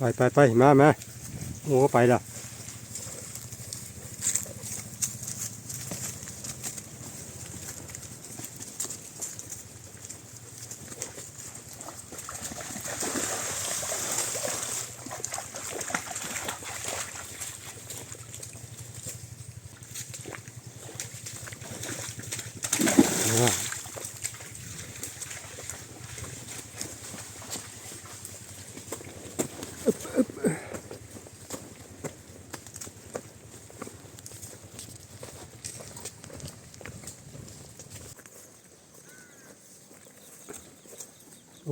ไปไปไปมามาโอ้ไปละ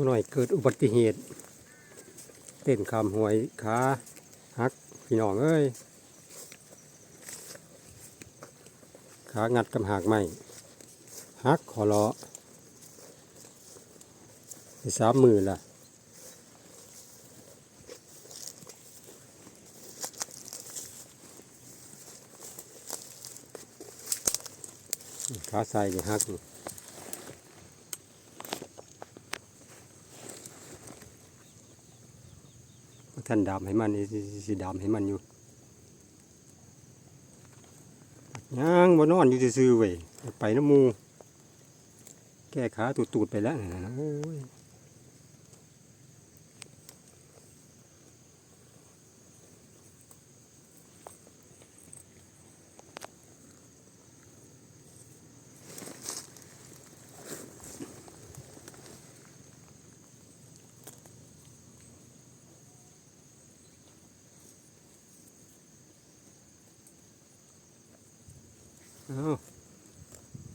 หน่อยเกิดอุบัติเหตุ เต้นคำหวยขาหักพี่น้องเอ้ยขางัดกำหากไม่หักขอลาะไปสามมือละขาใส่หัก ท่านดามให้มันนี่สิสิดำให้มันอยู่ย่างบนนอนอยู่ซื่อๆเว้ยไปน้ำมู แก้ขาตูดๆไปแล้วนะโอ้ย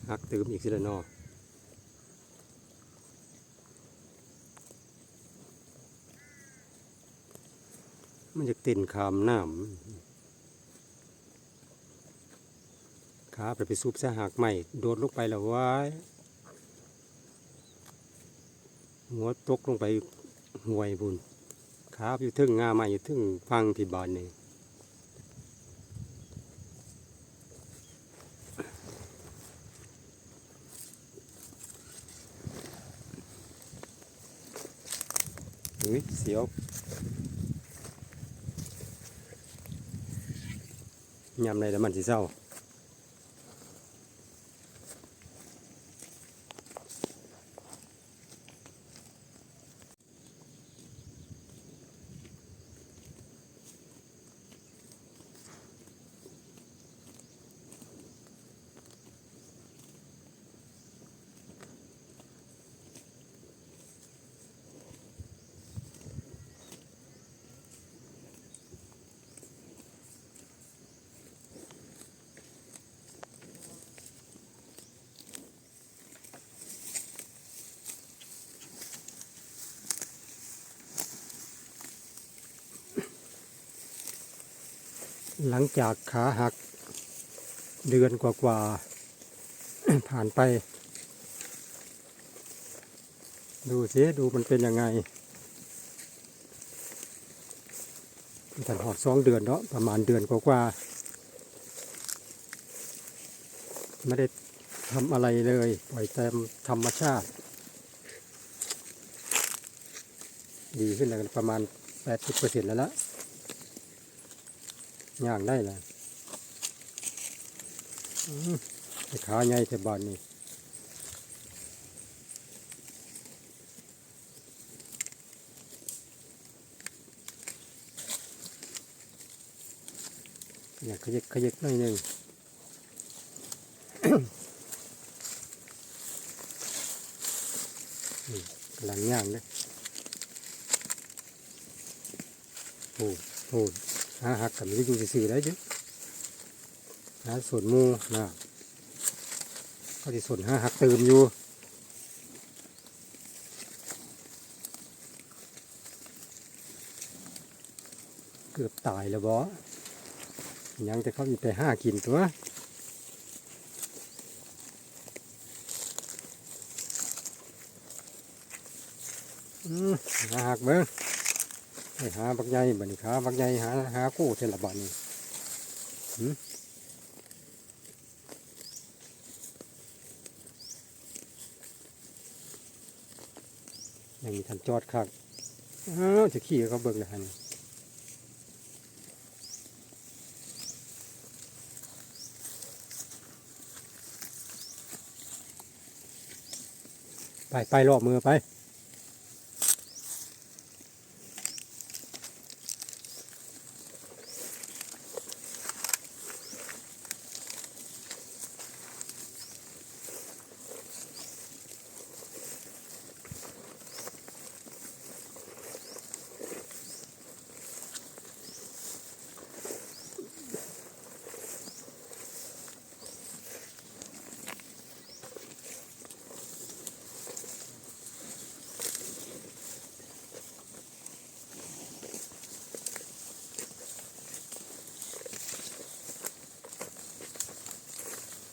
หักตืมอีกสิละนอมันจะเต้นขามน้ำขาไปไปซุบสะหักใหม่ โดดลงไปแล้วว้ายหัวตกลงไปห่วยบุญขาอยู่ทึ่งงาใหม่อยู่ทึ่งฟังที่บานนี่ อุ้ยเสียวยำ หลังจากขาหักเดือนกว่าๆ ผ่านไป ดูสิดูมันเป็นยังไงถันหอดสองเดือนเนาะประมาณเดือนกว่าๆไม่ได้ทำอะไรเลย ปล่อยตามธรรมชาติ ดีขึ้นแล้วประมาณ 80%แล้วละ ย่างได้แหละอื้อแต่ขาใหญ่แต่บานนี่อยากขยิกขยิกหน่อยหนึ่งกำลังย่างเลยโอ้โห หาหักกับมันอยู่ซื่อได้เด้อหาส่วนมูนะก็ที่ส่วนหาหักเติมอยู่เกือบตายแล้วบอยังจะเข้ามีไปห้ากินตัวอืมหักเบิ้งไป หาบักใหญ่บันี้หาบักใหญ่หาหากู้เทละบาทนี่อย่างนี้ทันจอดครักอ้าวจะขี่เขาเบิ่งเลยฮันี่ไปไปรอบมือไป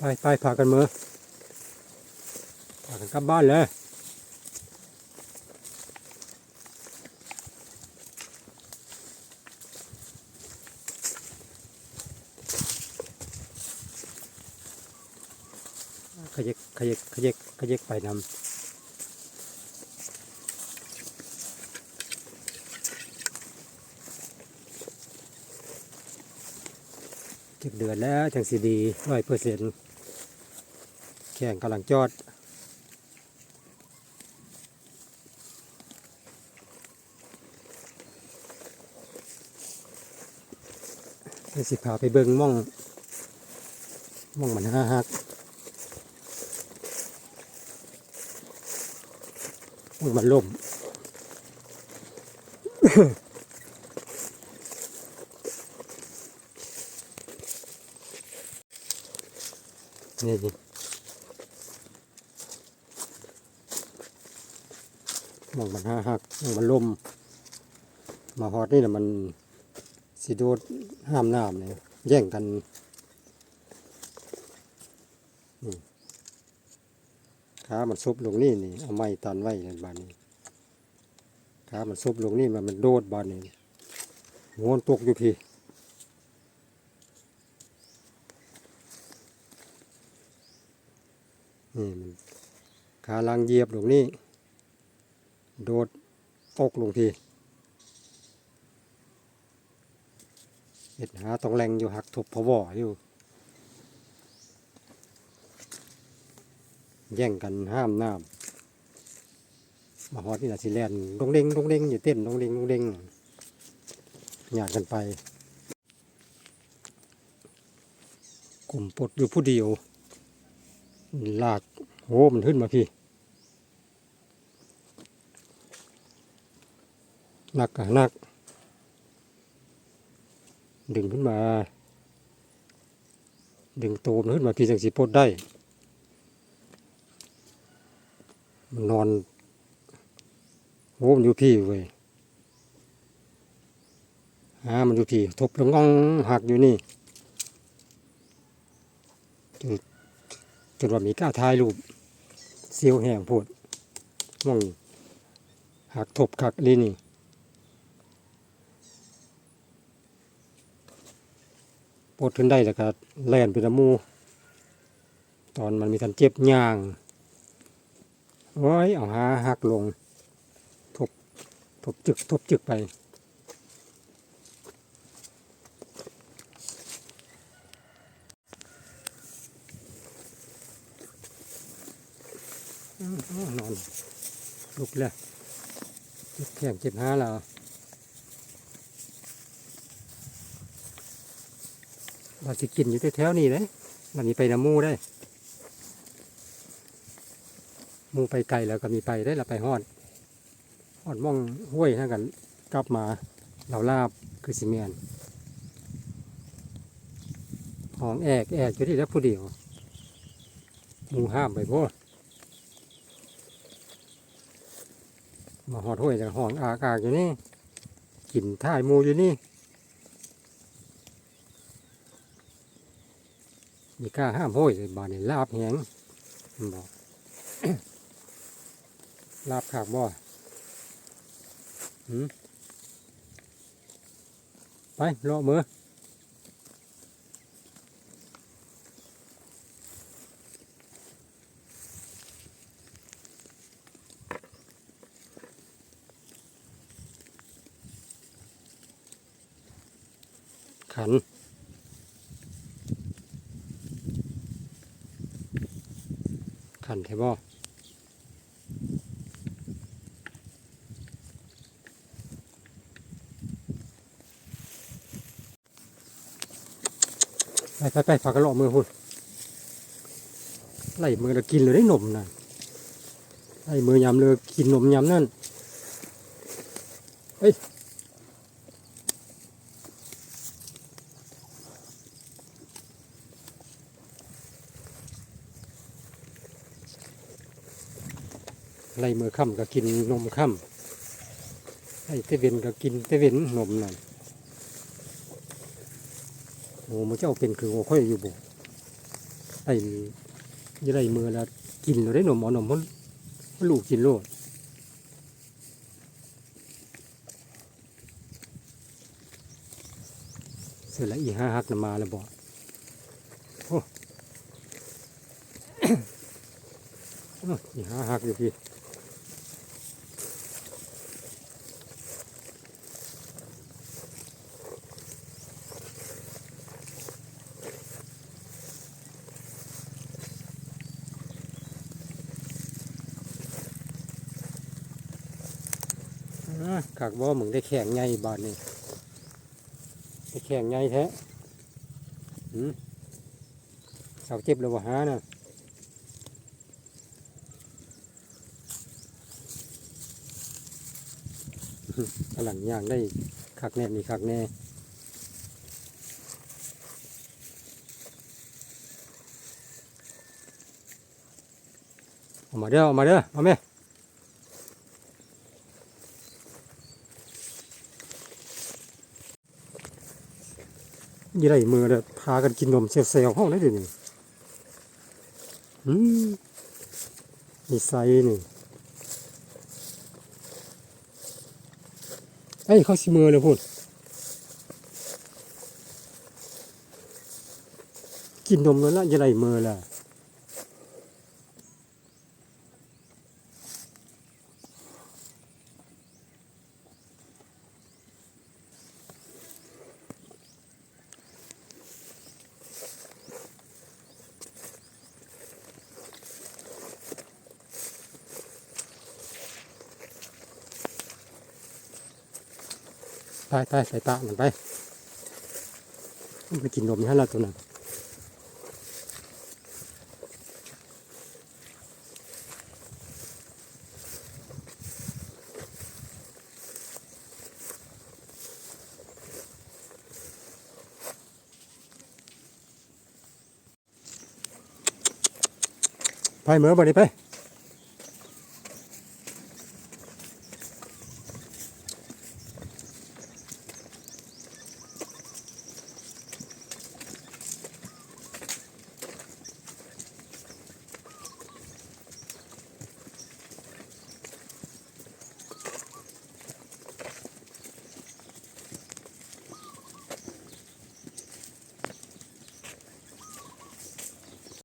ไปไปพากันมือพากันกลับบ้านเลยขยิกขยิกขยิกขยิกไปนำเก็บเดือนแล้วจังสีดีร้อยเปอร์เซ็นต์ แข่งกำลังจอดเดี๋ยวสิพาไปเบิ่งม่อง ม่องมันห้าฮักม่องมันล่มนี่นี่ห มองมันห้าฮักมองมันล่มมาฮอดนี่แหละมันสิโดดห้ามน้ำเนี่ยแย่งกันนี่ขามันซุบลงนี่นี่เอาไม้ตันไว้ในบ้านนี้ขามันซุบลงนี่มันมันโดดบ้านนี้หัวนตกอยู่พี่นี่มันขาลังเหยียบลงนี่ โดดตกลงพี่เห็ดหาตองแรงอยู่หักทบพวออยู่แย่งกันห้ามน้ำมาฮอดนี่นะสิแลนดงเด้งดงเด้งอยู่เต้นดงเด้งดงเด้งหยาดกันไป กลุ่มปลดอยู่ผู้เดียวลากโหมันขึ้นมาพี่ นักกะหนัก ดึงขึ้นมา ดึงโตมขึ้นมาพี่จังสีปลดได้ มันนอนโอ้มอยู่พี่เว้ยหามันอยู่พี่ทบลงอ่องหักอยู่นี่จนจนว่ามีก้าถ่ายรูปเสียวแห้งโพดม่องหักทบคักนี่นี่ ปลดขึ้นได้แล้วก็แล่นเป็นมู ตอนมันมีทันเจ็บย่างโอ้ยเอาหาหักลงทบทบจึกทบจึกไปนอนลุกเลยเจ็บแข้งเจ็บหาแล้ว เราสิกินอยู่แถวๆนี้เลยวันนี้ไปน้ำมูได้มูไปไกลแล้วก็มีไปได้เราไปฮอดฮอดม่องห้วยนั่นกันกลับมาเราลาบคือสิเมียนห้องแอกแอกอยู่ที่แล้วผู้เดียวมูห้ามไปพ่มาฮอดห้วยจากห้องอากากอยู่นี่กินท่ายมูอยู่นี่ มีกล้าห้ามโห้ยบานนี่ลาบแหงบอกลาบขากบ่หืมไปเลาะมือ แท่บ่ไปไปไปฝากกระหลอกมือหุ่นไล่มือเรากินเลยได้นมนะไล่มือยำเลยกินนมยำนั่น ไล่มือค่ำก็กินนมค่ำไล่เตเวนก็กินเตเวนนมนั่นโอ้มันเจ้าเป็นคือโอ้ค่อยอยู่บ่ไอ้ยี่ไรมือแล้วกินเลยได้นมเอนมมันมันลูกกินโลดเสร็จแล้วอีห้าฮักนมาแล้วบอกโอ้โหอีห้าฮักอยู่พี่ อ่ากบ่มึงได้แข่งไงบาทนี่ได้แข่งไงแท้หืมเสาเจ็บแล้ววะฮะน่ะกำลังย่างได้คักแน่มีคักแน่เอามาเด้อเอามาเด้อเอาไหม ยี่ไรมือเลยพากันกินนมเซลล์ห้องได้เดี๋ยวนี้อืมมีไซนี่ไอ้ยเขาสิมือเลยพูดกินนมแล้วละยี่ไรมือละ ไปไปใส่ตามันไปไปกินนมนี่ฮะละตัวนั้นไปเหมือบ่นี้ไป